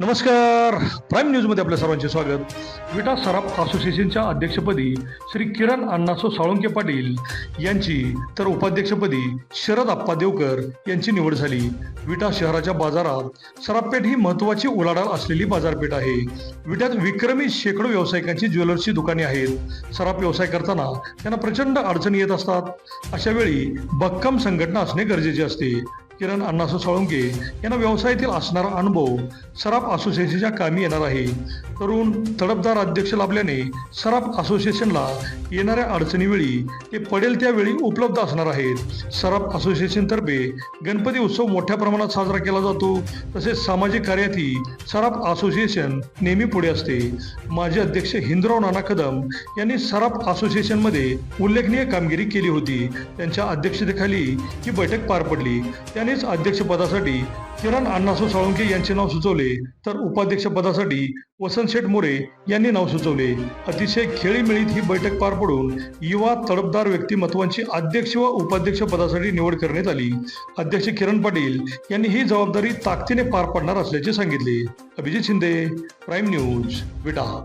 नमस्कार. प्राईम न्यूजमध्ये आपल्या सर्वांचे स्वागत. विटा सराफ असोसिएशनच्या अध्यक्षपदी श्री किरण अण्णासो साळुंके पाटील यांची तर उपाध्यक्षपदी शरद आप्पा देवकर यांची निवड झाली. विटा शहराच्या बाजारात सराफपेठ ही महत्त्वाची उलाढाल असलेली बाजारपेठ आहे. विट्यात विक्रमी शेकडो व्यावसायिकांची ज्वेलर्सची दुकाने आहेत. सराफ व्यवसाय करताना त्यांना प्रचंड अडचणी येत असतात. अशा वेळी भक्कम संघटना असणे गरजेचे असते. किरण अण्णासो साळुंके यांना व्यवसायातील असणारा अनुभव सराफ असोसिएशनच्या कामी येणार आहे. तरुण तडपदार अध्यक्ष लाभल्याने सराफ असोसिएशनला येणाऱ्या अडचणीवेळी ते पडेल त्यावेळी उपलब्ध असणार आहेत. सराफ असोसिएशनतर्फे गणपती उत्सव मोठ्या प्रमाणात साजरा केला जातो. तसेच सामाजिक कार्यातही सराफ असोसिएशन नेहमी पुढे असते. माजी अध्यक्ष हिंदराव नाना कदम यांनी सराफ असोसिएशनमध्ये उल्लेखनीय कामगिरी केली होती. त्यांच्या अध्यक्षतेखाली ही बैठक पार पडली. त्यानेच अध्यक्षपदासाठी किरण अण्णासू साळुंके यांचे नाव सुचवले तर उपाध्यक्षपदासाठी वसंत शेठ मोरे यांनी नाव सुचवले. अतिशय खेळीमेळीत ही बैठक पार पडून युवा तडफदार व्यक्तिमत्वांची अध्यक्ष व उपाध्यक्ष पदासाठी निवड करण्यात आली. अध्यक्ष किरण पाटील यांनी ही जबाबदारी ताकदीने पार पाडणार असल्याचे सांगितले. Abhijit Shinde prime news Vita.